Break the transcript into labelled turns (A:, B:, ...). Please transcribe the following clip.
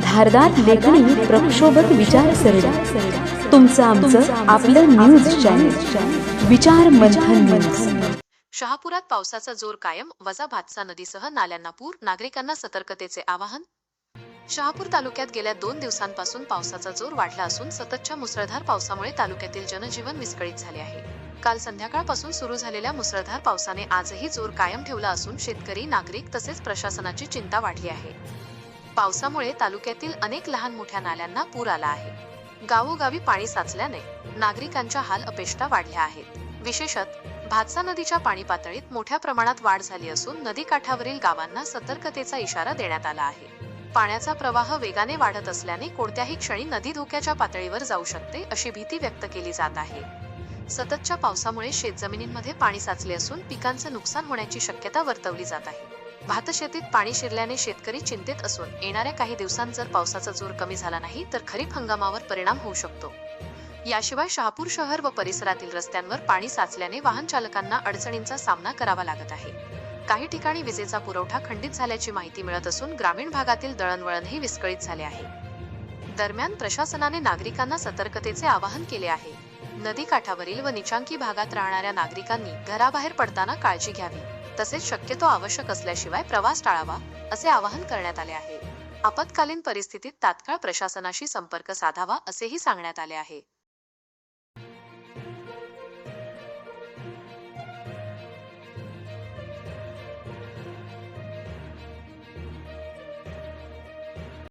A: धारदार लेखणी प्रक्षोभक विचारसरणी तुमचं आमचं आपलं न्यूज चॅनल विचार मंथन न्यूज
B: शहापुरात पावसाचा जोर कायम वजा भातसा नदीसह नाल्यांना पूर नागरिकांना सतर्कतेचे आवाहन. शहापूर तालुक्यात गेल्या दोन दिवसांपासून पावसाचा जोर वाढला असून सततच्या मुसळधार पावसामुळे तालुक्यातील जनजीवन विस्कळीत झाले आहे. काल संध्याकाळपासून सुरू झालेल्या मुसळधार पावसाने आजही जोर कायम ठेवला असून शेतकरी नागरिक तसेच प्रशासनाची चिंता वाढली आहे. पावसामुळे तालुक्यातील अनेक लहान मोठ्या नाल्यांना पूर आला आहे. गावोगावी पाणी साचल्याने नागरिकांच्या हाल अपेष्टा वाढल्या आहेत. विशेषत भातसा नदीच्या पाणी पातळीत मोठ्या प्रमाणात वाढ झाली असून नदीकाठावरील गावांना सतर्कतेचा इशारा देण्यात आला आहे. पाण्याचा प्रवाह वेगाने वाढत असल्याने कोणत्याही क्षणी नदी धोक्याच्या पातळीवर जाऊ शकते अशी भीती व्यक्त केली जात आहे. सततच्या पावसामुळे शेतजमिनींमध्ये पाणी साचले असून पिकांचं नुकसान होण्याची शक्यता वर्तवली जात आहे. भातशेतीत पाणी शिरल्याने शेतकरी चिंतेत असून येणाऱ्या काही दिवसांत जर पावसाचा जोर कमी झाला नाही तर खरीप हंगामावर परिणाम होऊ शकतो. याशिवाय शहापूर शहर व परिसरातील रस्त्यांवर पाणी साचल्याने वाहन चालकांना अडचणींचा सामना करावा लागत आहे. काही ठिकाणी विजेचा पुरवठा खंडित झाल्याची माहिती मिळत असून ग्रामीण भागातील दळणवळणही विस्कळीत झाले आहे. दरम्यान प्रशासनाने नागरिकांना सतर्कतेचे आवाहन केले आहे. नदी काठावरील व निचांकी भागात राहणाऱ्या नागरिकांनी घराबाहेर पडताना काळजी घ्यावी. तसेच शक्यतो आवश्यक असल्याशिवाय प्रवास टाळावा असे आवाहन करण्यात आले आहे. आपत्कालीन परिस्थितीत तात्काळ प्रशासनाशी संपर्क साधावा असेही सांगण्यात आले आहे.